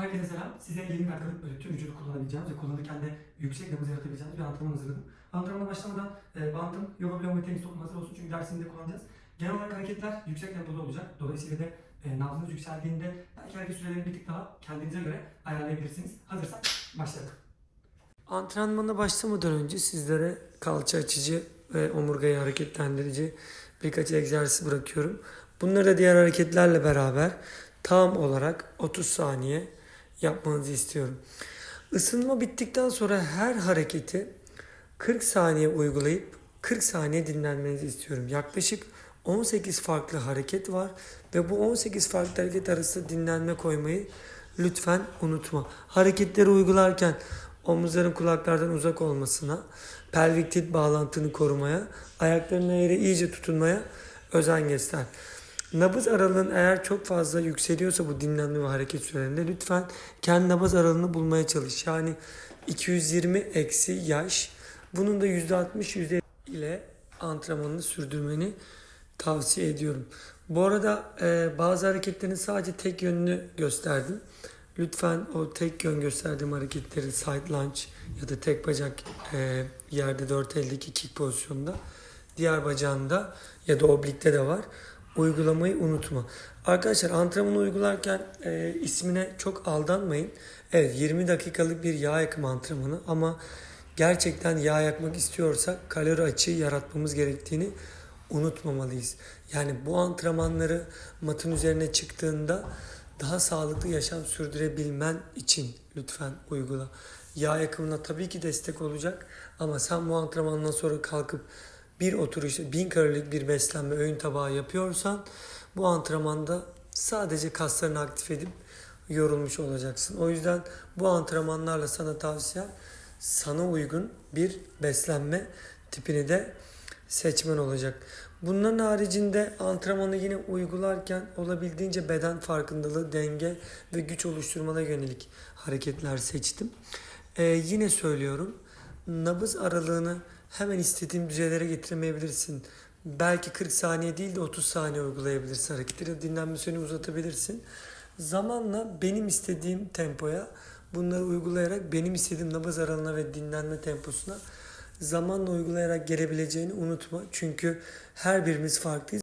Herkese selam. Size 20 dakikalık böyle tüm vücudu kullanabileceğiniz ve kullanırken de yüksek nabız yaratabileceğiniz bir antrenman hazırladım. Antrenmana başlamadan e, bantım, yoga bloğum ve tenis topum hazır olsun çünkü dersinde kullanacağız. Genel olarak hareketler yüksek tempoda olacak. Dolayısıyla da e, nabzınız yükseldiğinde belki hareket sürelerini bir tık daha kendinize göre ayarlayabilirsiniz. Hazırsak başlayalım. Antrenmana başlamadan önce sizlere kalça açıcı ve omurgayı hareketlendirici birkaç egzersiz bırakıyorum. Bunları da diğer hareketlerle beraber tam olarak 30 saniye yapmanızı istiyorum. Isınma bittikten sonra her hareketi 40 saniye uygulayıp 40 saniye dinlenmenizi istiyorum. Yaklaşık 18 farklı hareket var ve bu 18 farklı hareket arasında dinlenme koymayı lütfen unutma. Hareketleri uygularken omuzların kulaklardan uzak olmasına, pelvik tit bağlantını korumaya, ayaklarına yere iyice tutunmaya özen göster. Nabız aralığın eğer çok fazla yükseliyorsa bu dinlenme ve hareket sürelerinde lütfen kendi nabız aralığını bulmaya çalış. Yani 220 eksi yaş. Bunun da %60 %50 ile antrenmanını sürdürmeni tavsiye ediyorum. Bu arada e, bazı hareketlerin sadece tek yönünü gösterdim. Lütfen o tek yön gösterdiğim hareketleri side lunge ya da tek bacak e, yerde dört eldeki kick pozisyonunda diğer bacağında ya da oblikte de var. Uygulamayı unutma. Arkadaşlar antrenmanı uygularken e, ismine çok aldanmayın. Evet 20 dakikalık bir yağ yakımı antrenmanı ama gerçekten yağ yakmak istiyorsak kalori açığı yaratmamız gerektiğini unutmamalıyız. Yani bu antrenmanları matın üzerine çıktığında daha sağlıklı yaşam sürdürebilmen için lütfen uygula. Yağ yakımına tabii ki destek olacak ama sen bu antrenmandan sonra kalkıp bir oturuşta bin kalorilik bir beslenme öğün tabağı yapıyorsan bu antrenmanda sadece kaslarını aktif edip yorulmuş olacaksın. O yüzden bu antrenmanlarla sana tavsiyem sana uygun bir beslenme tipini de seçmen olacak. Bunların haricinde antrenmanı yine uygularken olabildiğince beden farkındalığı, denge ve güç oluşturmana yönelik hareketler seçtim. Ee, yine söylüyorum, nabız aralığını hemen istediğin düzeylere getiremeyebilirsin. Belki 40 saniye değil de 30 saniye uygulayabilirsin hareketleri. Dinlenme süreni uzatabilirsin. Zamanla benim istediğim tempoya bunları uygulayarak benim istediğim nabız aralığına ve dinlenme temposuna zamanla uygulayarak gelebileceğini unutma. Çünkü her birimiz farklıyız.